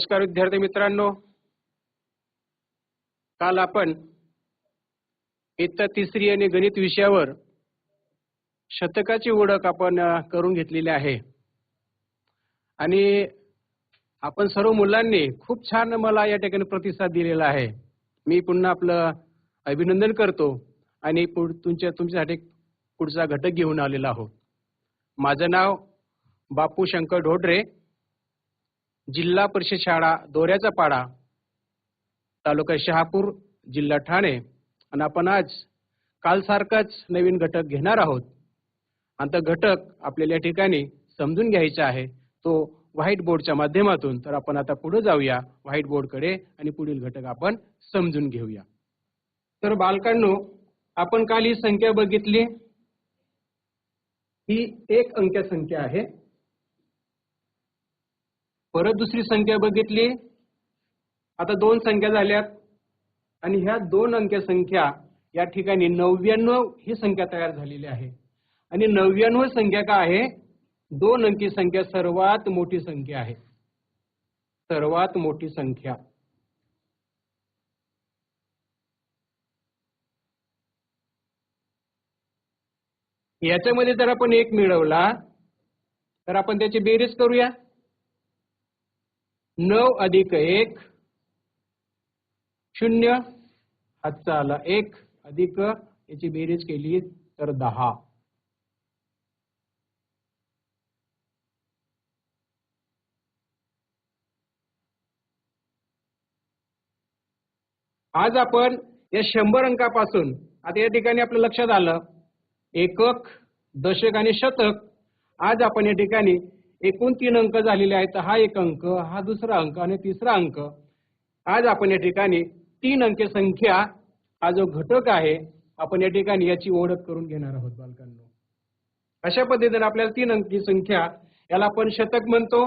नमस्कार विद्यार्थी मित्रांनो. काल आपण इयत्ता तिसरी आणि गणित विषयावर शतकाची ओळख आपण करून घेतलेली आहे. आणि आपण सर्व मुलांनी खूप छान मला या ठिकाणी प्रतिसाद दिलेला आहे. मी पुन्हा आपलं अभिनंदन करतो आणि पुढ तुमच्या तुमच्यासाठी पुढचा घटक घेऊन आलेला आहोत. माझं नाव बापू शंकर ढोडरे. जिल्हा परिषद शाळा दोऱ्याचा पाडा तालुका शहापूर जिल्हा ठाणे. आणि आपण आज कालसारखाच नवीन घटक घेणार आहोत. आणि तो घटक आपल्याला या ठिकाणी समजून घ्यायचा आहे. तो व्हाईट बोर्डच्या माध्यमातून. तर आपण आता पुढे जाऊया. व्हाईट बोर्डकडे आणि पुढील घटक आपण समजून घेऊया. तर बालकांनो आपण काल ही संख्या बघितली. ही एक अंक्य संख्या आहे. परत दुसरी संख्या बघितली. आता दोन संख्या झाल्यात. आणि ह्या दोन अंक्य संख्या या ठिकाणी नव्याण्णव ही संख्या तयार झालेली आहे. आणि नव्याण्णव संख्या काय आहे? दोन अंकी संख्या सर्वात मोठी संख्या आहे. सर्वात मोठी संख्या. याच्यामध्ये जर आपण एक मिळवला तर आपण त्याची बेरीज करूया. नऊ अधिक एक. शून्य. हातचा आला. एक अधिक याची बेरीज केली तर दहा. आज आपण या शंभर अंकापासून आता या ठिकाणी आपल्या लक्षात आलं एकक दशक आणि शतक. आज आपण या ठिकाणी एकूण तीन अंक झालेले आहेत. हा एक अंक हा दुसरा अंक आणि तिसरा अंक. आज आपण या ठिकाणी तीन अंकी संख्या हा जो घटक आहे आपण या ठिकाणी याची ओळख करून घेणार आहोत बालकांनो. अशा पद्धतीने आपल्याला तीन अंकी संख्या याला आपण शतक म्हणतो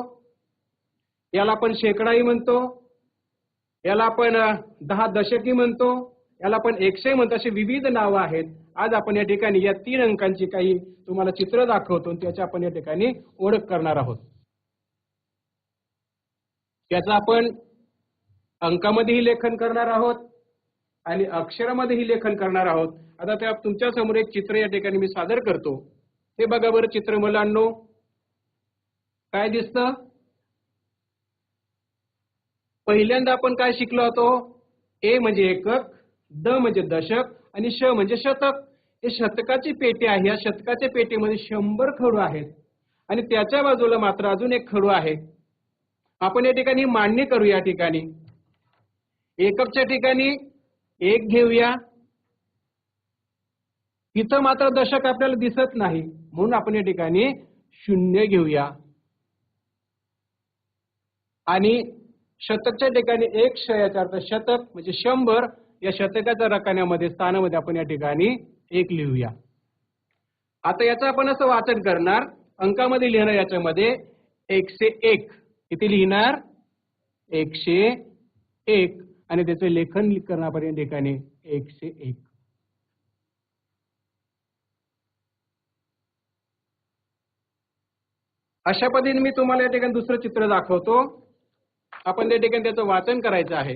याला आपण शेकडाही म्हणतो याला आपण दहा दशकी म्हणतो याला आपण एकशे म्हणतो अशी विविध नावं आहेत. आज आपण या ठिकाणी या तीन अंकांची काही तुम्हाला चित्र दाखवतो आणि त्याची आपण या ठिकाणी ओळख करणार आहोत. याचा आपण अंकामध्येही लेखन करणार आहोत आणि अक्षरामध्येही लेखन करणार आहोत. आता त्या तुमच्यासमोर एक चित्र या ठिकाणी मी सादर करतो. हे बघा बरं चित्र मुलांनो. काय दिसतं? पहिल्यांदा आपण काय शिकलो होतो? ए म्हणजे एकक द म्हणजे दशक आणि श म्हणजे शतक. हे शतकाची पेटी आहे. या शतकाच्या पेटीमध्ये शंभर खडू आहेत. आणि त्याच्या बाजूला मात्र अजून एक खडू आहे. आपण या ठिकाणी मांडणी करू या ठिकाणी. एककच्या ठिकाणी एक घेऊया. इथं मात्र दशक आपल्याला दिसत नाही. म्हणून आपण या ठिकाणी शून्य घेऊया. आणि शतकच्या ठिकाणी एक शयाचा अर्थ शतक म्हणजे शंभर. या शतकाच्या रकान्यामध्ये स्थानामध्ये आपण या ठिकाणी एक लिहूया. आता याचं आपण असं वाचन करणार अंकामध्ये लिहिणार याच्यामध्ये एकशे एक. किती लिहिणार? एकशे एक. आणि त्याचं लेखन करण्यापर्यंत ठिकाणी एकशे एक. अशा पद्धतीने मी तुम्हाला या ठिकाणी दुसरं चित्र दाखवतो. आपण त्या ठिकाणी त्याचं वाचन करायचं आहे.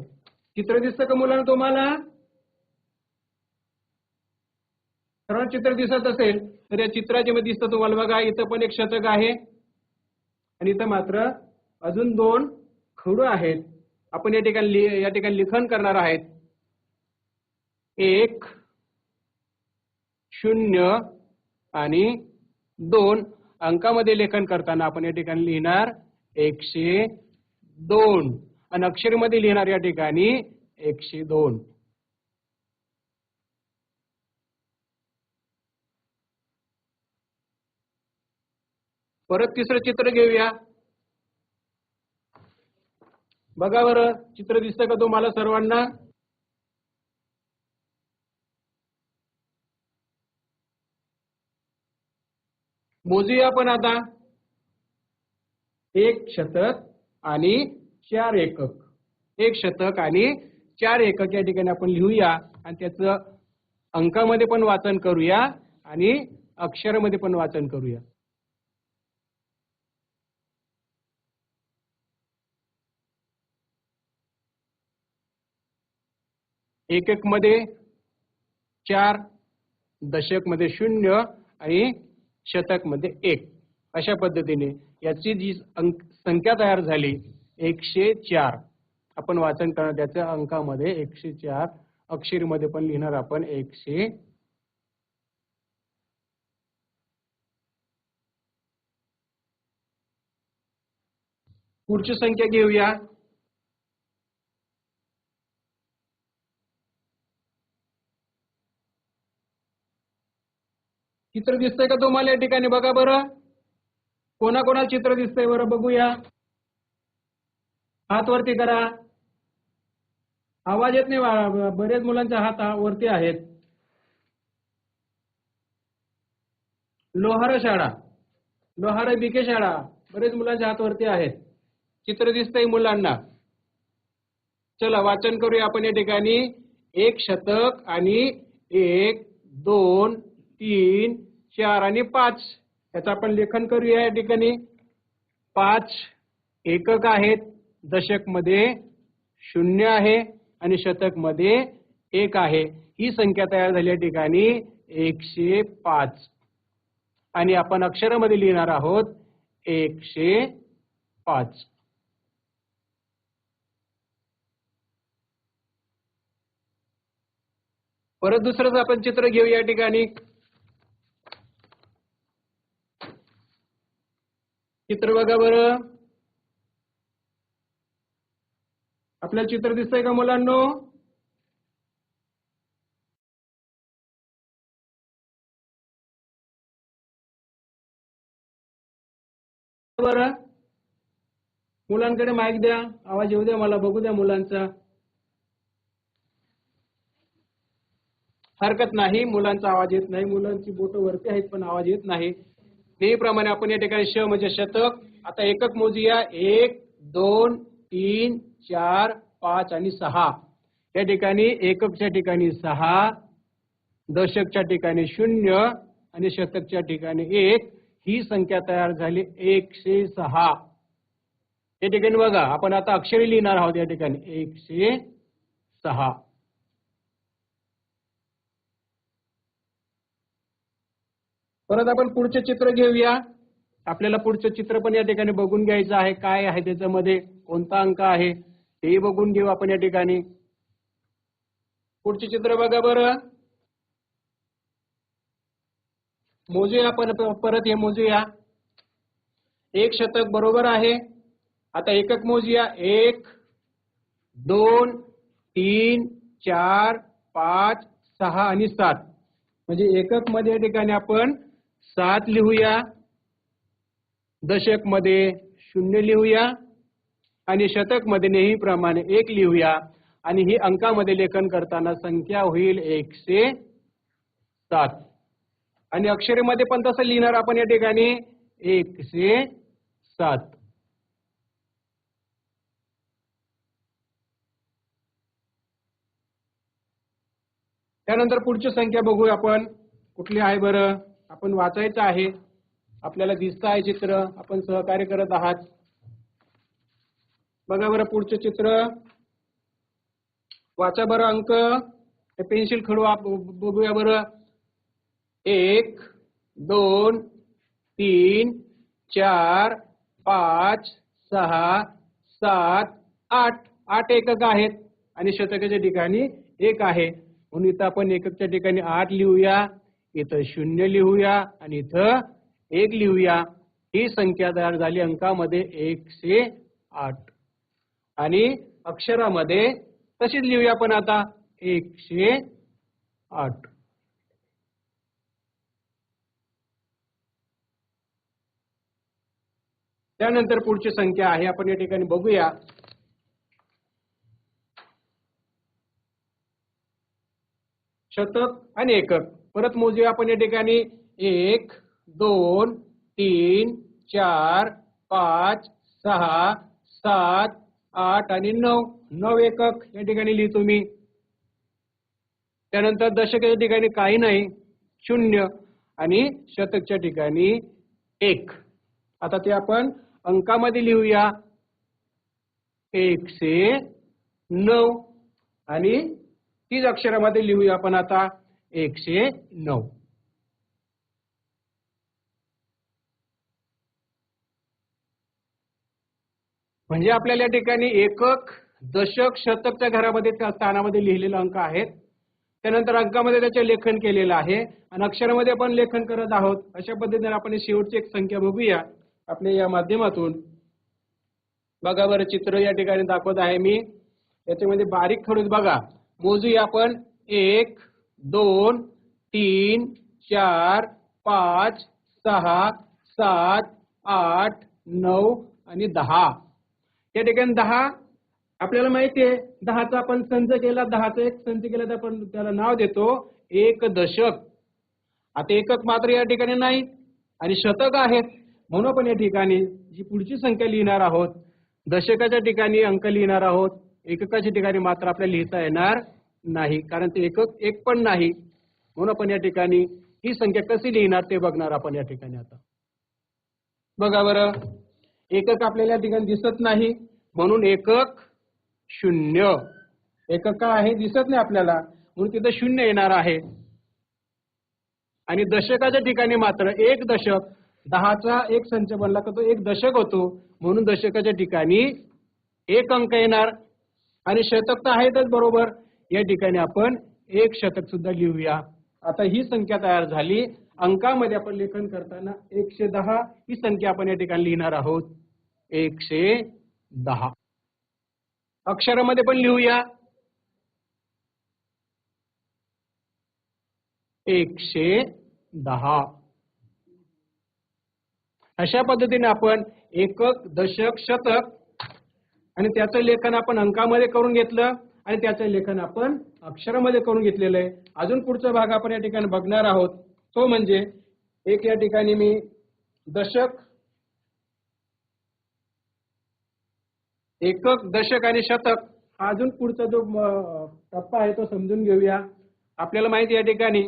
चित्र दिसतं का मुलांना तुम्हाला? सर्वांना चित्र दिसत असेल तर या चित्राचे मध्ये दिसतं तुम्हाला. बघा इथं पण एक शतक आहे. आणि इथं मात्र अजून दोन खडू आहेत. आपण या ठिकाणी या ठिकाणी लिखाण करणार आहेत. एक शून्य आणि दोन अंकामध्ये लेखन करताना आपण या ठिकाणी लिहिणार एकशे दोन. आणि अक्षरमध्ये लिहिणार या ठिकाणी एकशे दोन. परत तिसरं चित्र घेऊया. बघा बरं चित्र दिसतं का तुम्हाला सर्वांना? मोजूया आपण आता. एक शतक आणि चार एकक. एक शतक आणि चार एकक या ठिकाणी आपण लिहूया. आणि त्याचं अंकामध्ये पण वाचन करूया आणि अक्षरामध्ये पण वाचन करूया. एक मध्ये चार दशकमध्ये शून्य आणि शतकमध्ये एक. अशा पद्धतीने याची जी अंक संख्या तयार झाली एकशे चार. आपण वाचन करणार त्याच्या अंकामध्ये एकशे चार अक्षरीमध्ये पण लिहिणार आपण एकशे. पुढची संख्या घेऊया. चित्र दिसतंय का तुम्हाला या ठिकाणी? बघा बरं. कोणाकोणाला चित्र दिसतंय बरं? बघूया. हात वरती करा. आवाज येत नाही बरेच मुलांच्या हात वरती आहेत. लोहार शाळा. लोहार बिके शाळा. बरेच मुलांच्या हात वरती आहेत. चित्र दिसतंय मुलांना. चला वाचन करूया आपण या ठिकाणी. एक शतक आणि एक दोन तीन चार आणि पाच. याचं आपण लेखन करूया या ठिकाणी. पाच एकक आहेत. दशकमध्ये शून्य आहे आणि शतकमध्ये एक आहे. ही संख्या तयार झाल्या ठिकाणी एकशे पाच. आणि आपण अक्षरामध्ये लिहिणार आहोत एकशे पाच. परत दुसरंच आपण चित्र घेऊ या ठिकाणी. चित्र बघा बरं. आपल्याला चित्र दिसतंय का मुलांनो? बर. मुलांकडे माईक द्या. आवाज येऊ द्या मला. बघू द्या मुलांचा. हरकत नाही. मुलांचा आवाज येत नाही. मुलांची बोट वरती आहेत पण आवाज येत नाही. नेहमीप्रमाणे आपण या ठिकाणी श म्हणजे शतक. आता एकक मोजूया. एक दोन तीन चार पाच आणि सहा. या ठिकाणी एककच्या ठिकाणी सहा दशकच्या ठिकाणी शून्य आणि शतकच्या ठिकाणी एक. ही संख्या तयार झाली एकशे सहा. या ठिकाणी बघा आपण आता अक्षरी लिहिणार आहोत या ठिकाणी. एकशे सहा. परत आपण पुढचे चित्र घेऊया. आपल्याला पुढचं चित्र पण या ठिकाणी बघून घ्यायचं आहे. काय आहे त्याच्यामध्ये? कोणता अंक आहे? तेही बघून घेऊ आपण या ठिकाणी. पुढचे चित्र बघा बरं. मोजूया आपण परत हे मोजूया. एक शतक बरोबर आहे. आता एकक मोजूया. एक दोन तीन चार पाच सहा आणि सात. म्हणजे एककमध्ये या ठिकाणी आपण सात लिहूया. दशकमध्ये शून्य लिहूया आणि शतकमध्ये नेहमीप्रमाणे एक लिहूया. आणि ही अंकामध्ये लेखन करताना संख्या होईल एकशे सात. आणि अक्षरेमध्ये पण तसं लिहिणार आपण या ठिकाणी. एकशे सात. त्यानंतर पुढची संख्या बघू आपण. कुठली आहे बरं? आपण वाचायचं आहे. आपल्याला दिसत आहे चित्र आपण सहकार्य करत आहात. बघा बरं पुढचं चित्र. वाचा बरं अंक. पेन्सिल खडू बघूया बरं. एक दोन तीन चार पाच सहा सात आठ. आठ एकक आहेत आणि शतकाच्या ठिकाणी एक आहे. म्हणून इथं आपण एककच्या ठिकाणी आठ लिहूया इथं शून्य लिहूया आणि इथं एक लिहूया. ही संख्या तयार झाली अंकामध्ये एकशे आठ. आणि अक्षरामध्ये तशीच लिहूया आपण आता. एकशे आठ. त्यानंतर पुढची संख्या आहे. आपण या ठिकाणी बघूया. शतक आणि एकक. परत मोजूया आपण या ठिकाणी. एक दोन तीन चार पाच सहा सात आठ आणि नऊ. नऊ एकक या ठिकाणी लिहितो मी त्यानंतर दशकाच्या ठिकाणी काही नाही. शून्य आणि शतकच्या ठिकाणी एक. आता ते आपण अंकामध्ये लिहूया. एकशे नऊ आणि तीच अक्षरामध्ये लिहूया आपण आता. एकशे नऊ. म्हणजे आपल्याला या ठिकाणी एकक दशक शतकच्या घरामध्ये त्या स्थानामध्ये लिहिलेले अंक आहेत. त्यानंतर अंकामध्ये त्याचे लेखन केलेलं आहे. आणि अक्षरामध्ये आपण लेखन करत आहोत. अशा पद्धतीने आपण शेवटची एक संख्या बघूया. आपल्या या माध्यमातून बघा बरं चित्र या ठिकाणी दाखवत आहे मी. याच्यामध्ये बारीक खडूस बघा. मोजूया आपण. एक दोन तीन चार पाच सहा सात आठ नऊ आणि दहा. या ठिकाणी दहा आपल्याला माहिती आहे दहाचा आपण संच केला दहाचा एक संच केला तर आपण त्याला नाव देतो एक दशक आता एकक मात्र या ठिकाणी नाही आणि शतक आहेत. म्हणून आपण या ठिकाणी जी पुढची संख्या लिहिणार आहोत दशकाच्या ठिकाणी अंक लिहिणार आहोत एककाच्या ठिकाणी मात्र आपल्याला लिहिता येणार नाही कारण ते एकक एक पण नाही. म्हणून आपण या ठिकाणी ही संख्या कशी लिहिणार ते बघणार आपण या ठिकाणी आता. बघा बरं एकक आपल्याला या ठिकाणी दिसत नाही. म्हणून एकक शून्य. एकक काय आहे? दिसत नाही आपल्याला. म्हणून तिथं शून्य येणार आहे. आणि दशकाच्या ठिकाणी मात्र एक दशक दहाचा एक संच बनला का तो एक दशक होतो. म्हणून दशकाच्या ठिकाणी एक अंक येणार. आणि शतक तर आहेतच बरोबर. या ठिकाणी आपण एक शतक सुद्धा लिहूया. आता ही संख्या तयार झाली. अंकामध्ये आपण लेखन करताना एकशे दहा ही संख्या आपण या ठिकाणी लिहिणार आहोत. एकशे दहा. अक्षरामध्ये पण लिहूया. एकशे दहा. अशा पद्धतीने आपण एकक दशक शतक आणि त्याचं लेखन आपण अंकामध्ये करून घेतलं आणि त्याचं लेखन आपण अक्षरामध्ये करून घेतलेलं आहे. अजून पुढचा भाग आपण या ठिकाणी बघणार आहोत. तो म्हणजे एक या ठिकाणी मी दशक एकक दशक आणि शतक. हा अजून पुढचा जो टप्पा आहे तो समजून घेऊया. आपल्याला माहिती या ठिकाणी.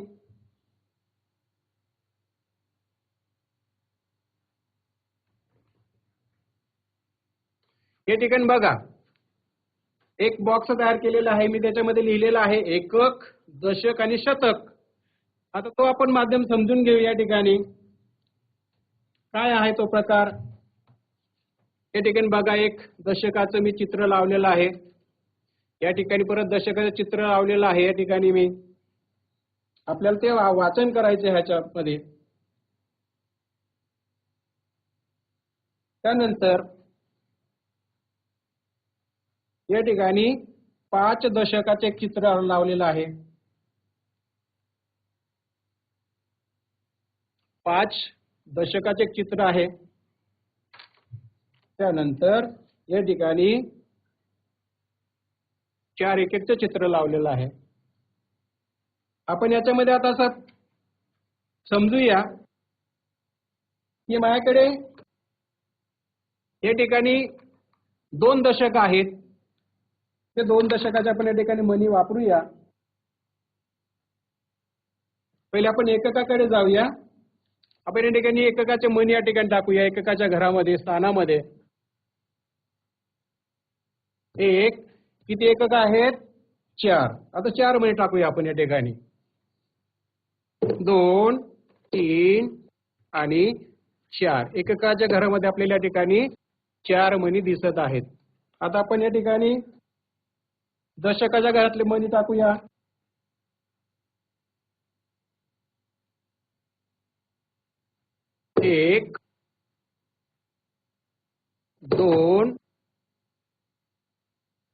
या ठिकाणी बघा. एक बॉक्स तयार केलेला आहे. मी त्याच्यामध्ये लिहिलेला आहे एकक दशक आणि शतक. आता तो आपण माध्यम समजून घेऊ या ठिकाणी. काय आहे तो प्रकार? या ठिकाणी बघा एक दशकाचं मी चित्र लावलेलं आहे. या ठिकाणी परत दशकाचं चित्र लावलेलं आहे. या ठिकाणी मी आपल्याला ते वाचन करायचं ह्याच्यामध्ये. त्यानंतर या ठिकाणी पाच दशकाचे एक चित्र लावलेलं आहे. पाच दशकाचे एक चित्र आहे. त्यानंतर या ठिकाणी चार एक एकचं चित्र लावलेलं आहे. आपण याच्यामध्ये आता असं समजूया की माझ्याकडे या ठिकाणी दोन दशक आहेत. ते दोन दशकाच्या आपण या ठिकाणी मनी वापरूया. पहिले आपण एककाकडे जाऊया. आपण या ठिकाणी एककाचे मनी या ठिकाणी टाकूया. एककाच्या घरामध्ये स्थानामध्ये. एक किती एकक आहेत? चार. आता चारमध्ये टाकूया आपण या ठिकाणी. दोन तीन आणि चार. एककाच्या घरामध्ये आपल्याला या ठिकाणी चार मणी दिसत आहेत. आता आपण या ठिकाणी दशकाच्या घरातले मणी टाकूया. एक दोन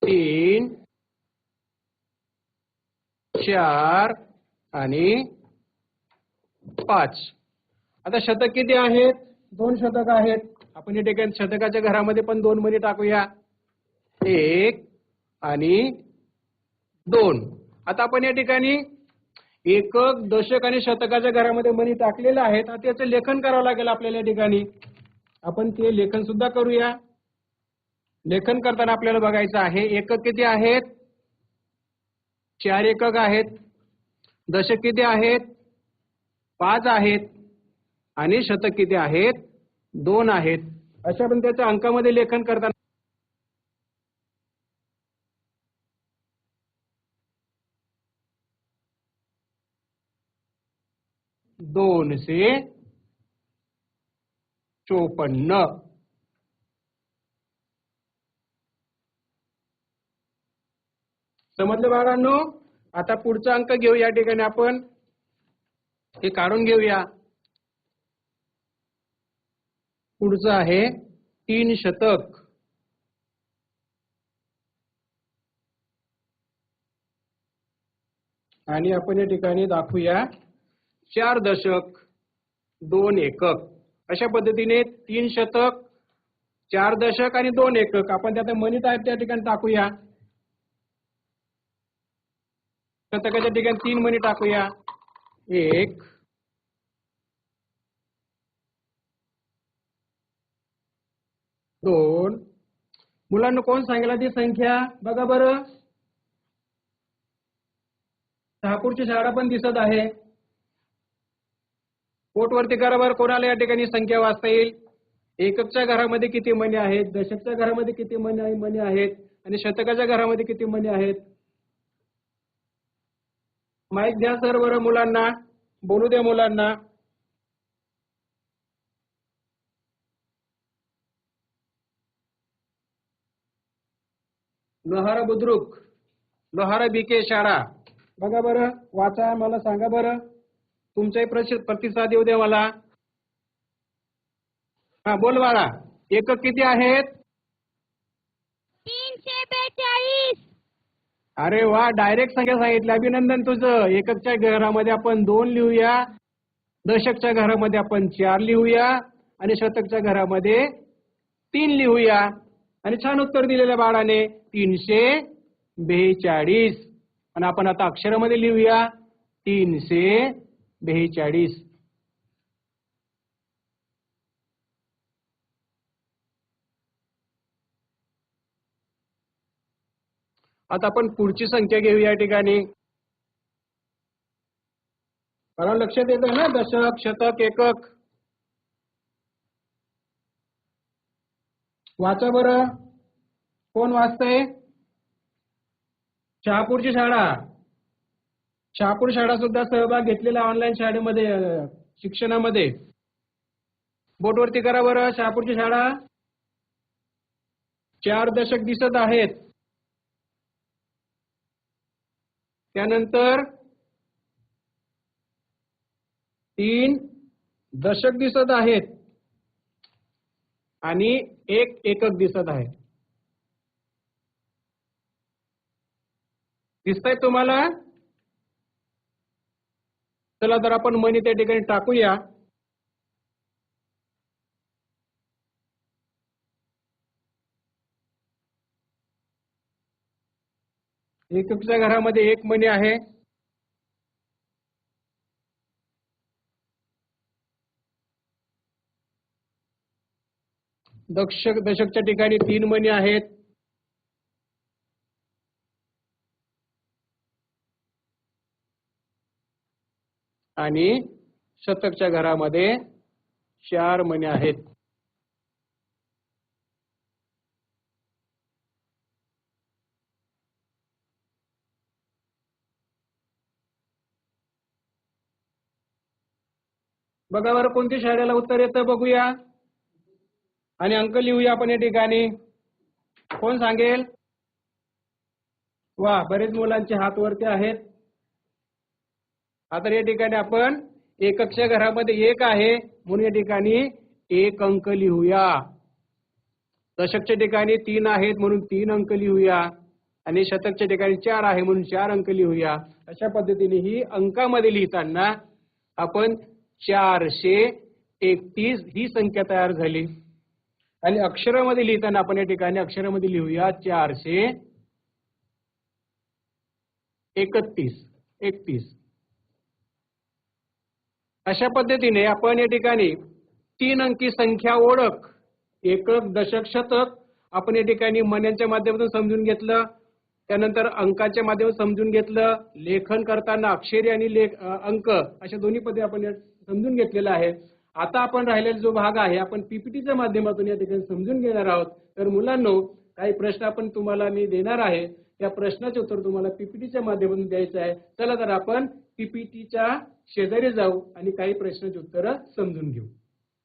तीन चार आणि पाच. आता शतक किती आहेत? दोन शतक आहेत. आपण या ठिकाणी शतकाच्या घरामध्ये पण दोन मनी टाकूया. एक आणि दोन. आता आपण या ठिकाणी एकक दशक आणि शतकाच्या घरामध्ये मनी टाकलेलं आहे तर त्याचं लेखन करावं लागेल आपल्याला या ठिकाणी. आपण ते लेखन सुद्धा करूया. लेखन करताना आपल्याला बघायचं आहे एकक किती आहेत? चार एकक आहेत दशक किती आहेत? पाच आहेत आणि शतक किती आहेत? दोन आहेत. अशा पण त्याच्या अंकामध्ये लेखन करताना दोनशे चोपन्न. समजलं बाळांनो आता पुढचा अंक घेऊ या ठिकाणी आपण. हे काढून घेऊया. पुढचं आहे तीन शतक. आणि आपण या ठिकाणी दाखवूया चार दशक दोन एकक. अशा पद्धतीने तीन शतक चार दशक आणि दोन एकक. आपण त्यात मनीत आहेत त्या ठिकाणी दाखवूया. शतकाच्या ठिकाणी तीन म्हणी टाकूया. एक दोन. मुलांना कोण सांगितलं ती संख्या? बघा बरं. शहापूरची शाळा पण दिसत आहे. पोटवरती करा बरं कोणाला या ठिकाणी संख्या वाचता येईल? एककच्या घरामध्ये किती मणी आहेत? दशकच्या घरामध्ये किती मणी मणी आहेत? आणि शतकाच्या घरामध्ये किती मणी आहेत? माहीत द्या सर बरं मुलांना. बोलू द्या मुलांना. लोहारा बुद्रुक. लोहारा बीके शाळा. बघा बरं वाचा मला सांगा बरं. तुमचाही प्रतिसाद येऊ द्या मला. हा बोल बाळा. एकक किती आहेत? अरे वा डायरेक्ट संख्या सांगितली. अभिनंदन तुझं. एककच्या घरामध्ये आपण दोन लिहूया. दशकच्या घरामध्ये आपण चार लिहूया. आणि शतकच्या घरामध्ये तीन लिहूया. आणि छान उत्तर दिलेल्या बाळाने तीनशे बेचाळीस. आणि आपण आता अक्षरामध्ये लिहूया. तीनशे बेचाळीस. आता आपण पुढची संख्या घेऊ या ठिकाणी. मला लक्षात येत ना दशक शतक एकक. वाचा बरं. कोण वाचतंय? शहापूरची शाळा. शहापूर शाळा सुद्धा सहभाग घेतलेला ऑनलाईन शाळेमध्ये शिक्षणामध्ये. बोटवरती करा बरं शहापूरची शाळा. चार दशक दिसत आहेत. त्यानंतर तीन दशक दिसत आहेत आणि एक एकक दिसत आहे. दिसतंय तुम्हाला? चला तर आपण मनी त्या ठिकाणी टाकूया. तुमच्या घरामध्ये एक मणी आहे. दशक दशकच्या ठिकाणी तीन मणी आहेत. आणि शतकच्या घरामध्ये चार मणी आहेत. बघा बरं कोणत्या शाळेला उत्तर येतं बघूया. आणि अंक लिहूया आपण या ठिकाणी. कोण सांगेल? वा बरेच मुलांचे हात वरती आहेत. आता या ठिकाणी आपण एकक्ष घरामध्ये एक आहे. म्हणून या ठिकाणी एक अंक लिहूया दशकच्या ठिकाणी तीन आहेत म्हणून तीन अंक लिहूया आणि शतकच्या ठिकाणी चार आहे म्हणून चार अंक लिहूया अशा पद्धतीने ही अंकामध्ये लिहिताना आपण चारशे एकतीस ही संख्या तयार झाली. आणि अक्षरामध्ये लिहिताना आपण या ठिकाणी अक्षरामध्ये लिहूया चारशे एकतीस. एकतीस. अशा पद्धतीने आपण या ठिकाणी तीन अंकी संख्या ओळख एकक दशक शतक आपण या ठिकाणी मन्यांच्या माध्यमातून समजून घेतलं. त्यानंतर अंकाच्या माध्यमातून समजून घेतलं. लेखन करताना अक्षरी आणि लेख अंक अशा दोन्ही पद्धती आपण या समजून घेतलेलं आहे. आता आपण राहिलेला जो भाग आहे आपण पीपीटीच्या माध्यमातून या ठिकाणी समजून घेणार आहोत. तर मुलांनो काही प्रश्न आपण तुम्हाला मी देणार आहे. त्या प्रश्नाचे उत्तर तुम्हाला पीपीटीच्या माध्यमातून द्यायचं आहे. चला तर आपण पीपीटीच्या शेजारी जाऊ आणि काही प्रश्नाची उत्तरं समजून घेऊ.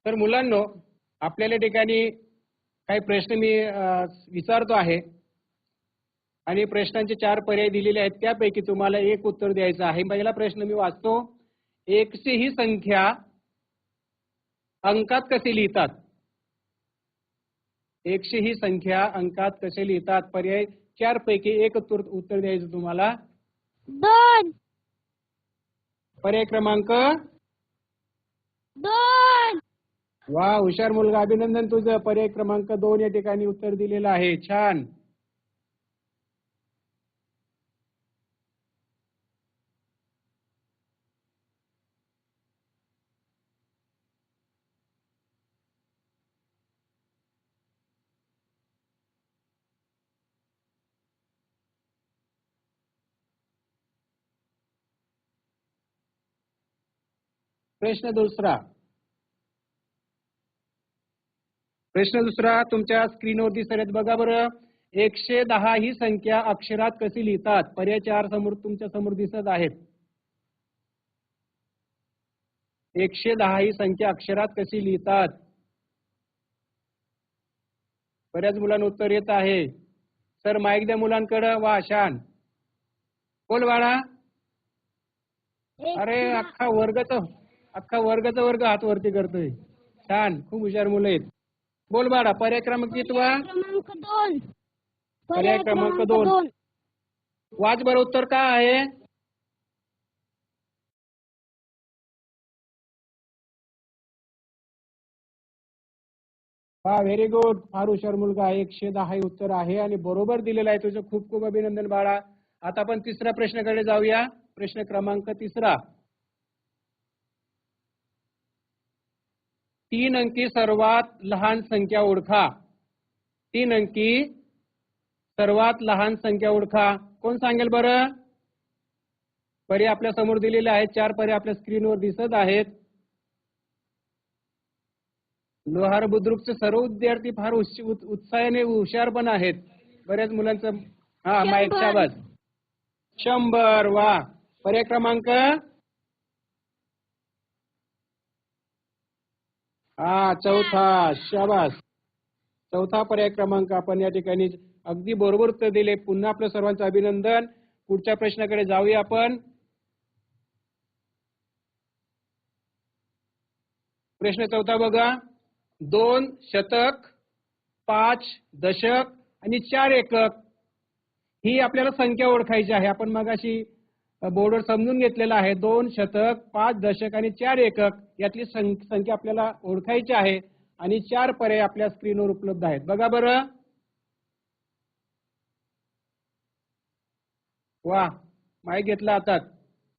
तर मुलांनो आपल्याला ठिकाणी काही प्रश्न मी विचारतो आहे. आणि प्रश्नांचे चार पर्याय दिलेले आहेत. त्यापैकी तुम्हाला एक उत्तर द्यायचं आहे. पहिला प्रश्न मी वाचतो. एकशे ही संख्या अंकात कसे लिहितात? एकशे ही संख्या अंकात कसे लिहितात? पर्याय चार पैकी एक उत्तर उत्तर द्यायचं तुम्हाला. दोन. पर्याय क्रमांक? दोन. वा हुशार मुलगा. अभिनंदन तुझं. पर्याय क्रमांक दोन या ठिकाणी उत्तर दिलेलं आहे. छान. प्रश्न दुसरा. प्रश्न दुसरा तुमच्या स्क्रीनवर दिसत आहेत बघा बरं. एकशे दहा ही संख्या अक्षरात कशी लिहितात? पर्याय चार समोर तुमच्यासमोर दिसत आहेत. एकशे दहा ही संख्या अक्षरात कशी लिहितात? बऱ्याच मुलांना उत्तर येत आहे. सर माईक द्या मुलांकडं. वा शान. बोल बाळा. अरे अख्खा वर्गाचा अख्खा वर्गाचा वर्ग हात वरती करतोय. छान खूप हुशार मुलं आहेत. बोल बाळा पर्याय क्रमांक कितवा क्रमांक दोन पर्याय क्रमांक दोन. वाच बरं उत्तर काय आहे? हा व्हेरी गुड फार हुशार मुलगा आहे. एकशे दहा हे उत्तर आहे आणि बरोबर दिलेलं आहे तुझं. खूप खूप अभिनंदन बाळा. आता आपण तिसऱ्या प्रश्नाकडे जाऊया. प्रश्न क्रमांक तिसरा. तीन अंकी सर्वात लहान संख्या ओळखा. तीन अंकी सर्वात लहान संख्या ओळखा. कोण सांगेल बरं? पर्याय आपल्यासमोर दिलेले आहेत. चार पर्याय आपल्या स्क्रीनवर दिसत आहेत. लोहार बुद्रुकचे सर्व विद्यार्थी फार उत्साहाने हुशार पण आहेत. बऱ्याच मुलांचं हा माईक. शाबास शंभर वा. पर्याय क्रमांक हा चौथा. शाबास. चौथा पर्याय क्रमांक. आपण या ठिकाणी अगदी बरोबर उत्तर दिले. पुन्हा आपलं सर्वांचं अभिनंदन. पुढच्या प्रश्नाकडे जाऊया आपण. प्रश्न चौथा बघा. दोन शतक पाच दशक आणि चार एकक. ही आपल्याला संख्या ओळखायची आहे. आपण मगाशी बोर्डवर समजून घेतलेलं आहे. दोन शतक पाच दशक आणि चार एकक यातली संख्या आपल्याला ओळखायची आहे आणि चार पर्याय आपल्या स्क्रीनवर उपलब्ध आहेत. बघा बरं. वा माहीत घेतला हातात.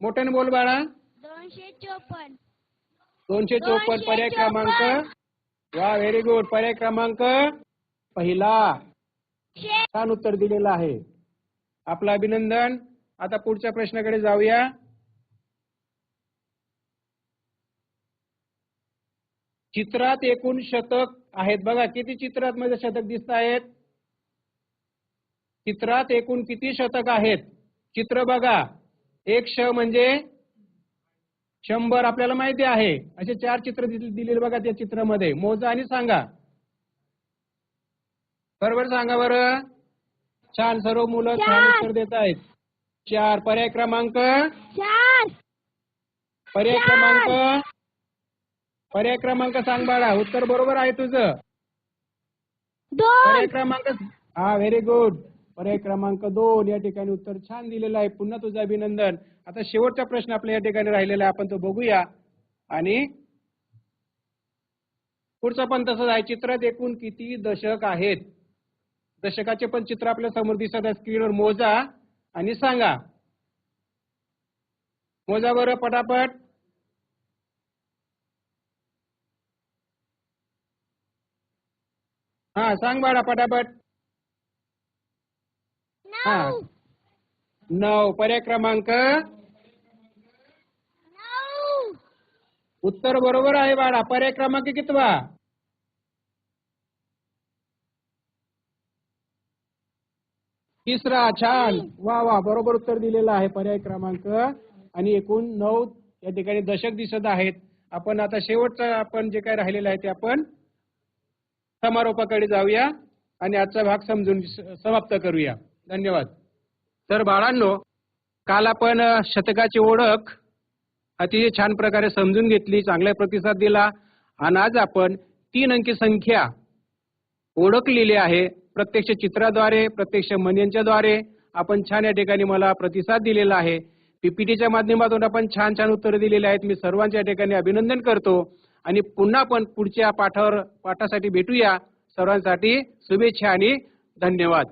मोठ्याने बोल बाळा. दोनशे चोपन्न. दोनशे चोपन्न पर्याय क्रमांक. वा व्हेरी गुड पर्याय क्रमांक पहिला. छान उत्तर दिलेलं आहे. आपलं अभिनंदन. आता पुढच्या प्रश्नाकडे जाऊया. चित्रात एकूण शतक आहेत. बघा किती चित्रात मध्ये शतक दिसत आहेत? चित्रात एकूण किती शतक आहेत? चित्र बघा. एक श म्हणजे शंभर. आपल्याला माहिती आहे. असे चार चित्र दिल- दिलेले बघा त्या चित्रामध्ये. मोजा आणि सांगा. बरोबर सांगा बरं. छान सर्व मुलं छान उत्तर देत आहेत. चार. पर्याय क्रमांक? चार. पर्याय चार. क्रमांक? पर्याय क्रमांक सांग बाळा. उत्तर बरोबर आहे तुझं. पर्याय दोन क्रमांक हा व्हेरी गुड पर्याय क्रमांक दोन. या ठिकाणी उत्तर छान दिलेलं आहे. पुन्हा तुझं अभिनंदन. आता शेवटचा प्रश्न आपल्या या ठिकाणी राहिलेला आहे. आपण तो बघूया. आणि पुढचा पण तसंच आहे. चित्रात एकूण किती दशक आहेत? दशकाचे पण चित्र आपल्यासमोर दिसत आहे स्क्रीनवर मोजा. आणि सांगा. मोजा बरं पटापट. हा सांग बाळा पटापट. हा. नऊ पर्याय क्रमांक. उत्तर बरोबर आहे बाळा. पर्याय क्रमांक कितवा? तिसरा छान. वा वा बरोबर उत्तर दिलेलं आहे पर्याय क्रमांक. आणि एकूण नऊ या ठिकाणी दशक दिसत आहेत. आपण आता शेवटचं आपण जे काय राहिलेलं आहे ते आपण समारोपाकडे जाऊया. आणि आजचा भाग समजून समाप्त करूया. धन्यवाद. तर बाळांनो काल आपण शतकाची ओळख अतिशय छान प्रकारे समजून घेतली चांगला प्रतिसाद दिला. आणि आज आपण तीन अंकी संख्या ओळखलेली आहे. प्रत्यक्ष चित्राद्वारे प्रत्यक्षद्वारे आपण छान या ठिकाणी मला प्रतिसाद दिलेला आहे. पीपीटीच्या माध्यमातून आपण छान छान उत्तरं दिलेली आहेत. मी सर्वांच्या या ठिकाणी अभिनंदन करतो. आणि पुन्हा आपण पुढच्या पाठावर पाठासाठी भेटूया. सर्वांसाठी शुभेच्छा आणि धन्यवाद.